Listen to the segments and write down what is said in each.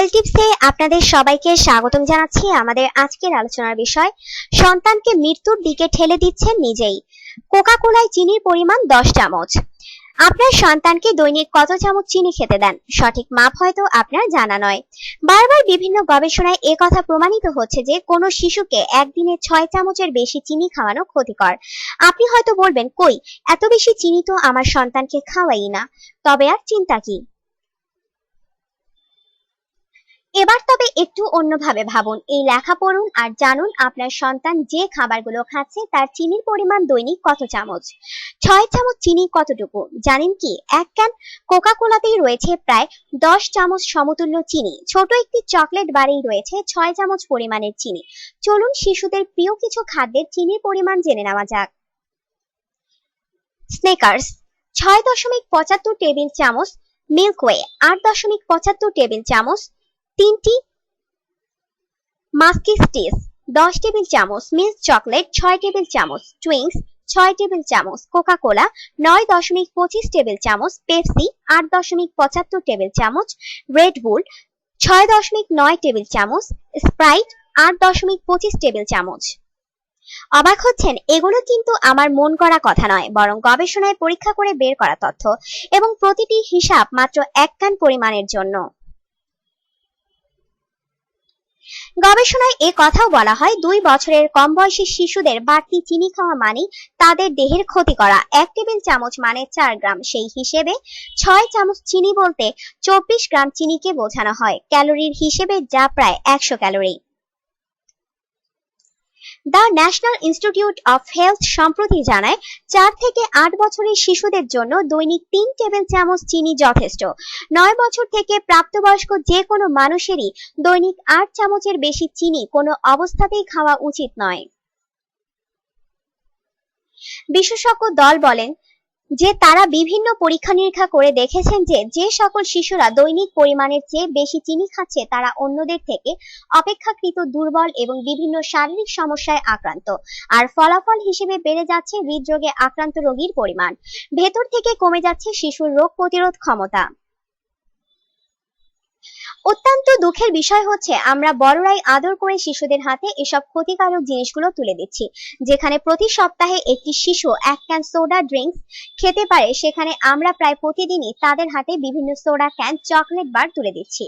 Health টিপসে আপনাদের সবাইকে স্বাগতম জানাচ্ছি আমাদের আজকের আলোচনার বিষয়, সন্তানকে মৃত্যুর দিকে ঠেলে দিচ্ছেন নিজেই। কোকা কোলায় চিনির পরিমাণ দশ চামচ। আপনার সন্তানকে দৈনিক কত চামচ চিনি খেতে দেন? সঠিক মাপ হয়তো আপনার জানা নয়। বারবার বিভিন্ন গবেষণায় এ কথা প্রমাণিত হচ্ছে যে কোনো শিশুকে একদিনে ছয় চামচের বেশি চিনি খাওয়ানো ক্ষতিকর। আপনি হয়তো বলবেন, কই, এত বেশি চিনি তো আমার সন্তানকে খাওয়াই না। তবে আর চিন্তা কি? এবার তবে একটু অন্যভাবে ভাবুন। এই লেখা পড়ুন আর জানুন আপনার সন্তান যে খাবারগুলো খাচ্ছে তার চিনির পরিমাণ দৈনিক কত চামচ। ছয় চামচ চিনি কতটুকু? জানেন কি, এক ক্যান কোকা কোলাতেই রয়েছে প্রায় দশ চামচ সমতুল্য চিনি। ছোট একটি চকলেট বারেই রয়েছে ছয় চামচ পরিমাণের চিনি। চলুন শিশুদের প্রিয় কিছু খাদ্যের চিনির পরিমাণ জেনে নেওয়া যাক। স্নেকার্স ছয় দশমিক পঁচাত্তর টেবিল চামচ মিল্কওয়ে আট দশমিক পঁচাত্তর টেবিল চামচ তিনটি মাস্কিস্টিস দশ টেবিল চামচ, মিল্ক চকলেট, ছয় টেবিল চামচ, টুইংস, ছয় টেবিল চামচ কোকা কোলা নয় দশমিক পঁচিশ টেবিল চামচ, পেপসি, আট দশমিক পঁচাত্তর টেবিল চামচ, রেড বুল, ছয় দশমিক নয় টেবিল চামচ, স্প্রাইট, আট দশমিক পঁচিশ টেবিল চামচ। অবাক হচ্ছেন, এগুলো কিন্তু আমার মন করা কথা নয়, বরং গবেষণায় পরীক্ষা করে বের করা তথ্য এবং প্রতিটি হিসাব মাত্র এক কান পরিমাণের জন্য। গবেষণায় এ কথাও বলা হয়, দুই বছরের কম বয়সী শিশুদের বাড়তি চিনি খাওয়া মানে তাদের দেহের ক্ষতি করা। এক টেবিল চামচ মানে চার গ্রাম। সেই হিসেবে ছয় চামচ চিনি বলতে চব্বিশ গ্রাম চিনিকে বোঝানো হয়। ক্যালোরির হিসেবে যা প্রায় একশো calorie. The national institute of health সম্প্রতি জানায়, চার থেকে আট বছরের শিশুদের জন্য দৈনিক তিন টেবিল চামচ চিনি যথেষ্ট। নয় বছর থেকে প্রাপ্তবয়স্ক যে কোনো মানুষেরই দৈনিক আট চামচের বেশি চিনি কোনো অবস্থাতেই খাওয়া উচিত নয়। বিশেষজ্ঞ দল বলেন যে তারা বিভিন্ন পরীক্ষা নিরীক্ষা করে দেখেছেন যে যে সকল শিশুরা দৈনিক পরিমাণের চেয়ে বেশি চিনি খাচ্ছে, তারা অন্যদের থেকে অপেক্ষাকৃত দুর্বল এবং বিভিন্ন শারীরিক সমস্যায় আক্রান্ত। আর ফলাফল হিসেবে বেড়ে যাচ্ছে হৃদরোগে আক্রান্ত রোগীর পরিমাণ। ভেতর থেকে কমে যাচ্ছে শিশুর রোগ প্রতিরোধ ক্ষমতা। অত্যন্ত দুঃখের বিষয় হচ্ছে, আমরা বড়রাই আদর করে শিশুদের হাতে এসব ক্ষতিকারক জিনিসগুলো তুলে দিচ্ছি। যেখানে প্রতি সপ্তাহে একটি শিশু এক ক্যান সোডা ড্রিঙ্কস খেতে পারে, সেখানে আমরা প্রায় প্রতিদিনই তাদের হাতে বিভিন্ন সোডা ক্যান চকলেট বার তুলে দিচ্ছি।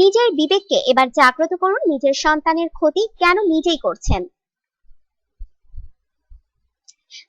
নিজের বিবেককে এবার জাগ্রত করুন, নিজের সন্তানের ক্ষতি কেন নিজেই করছেন?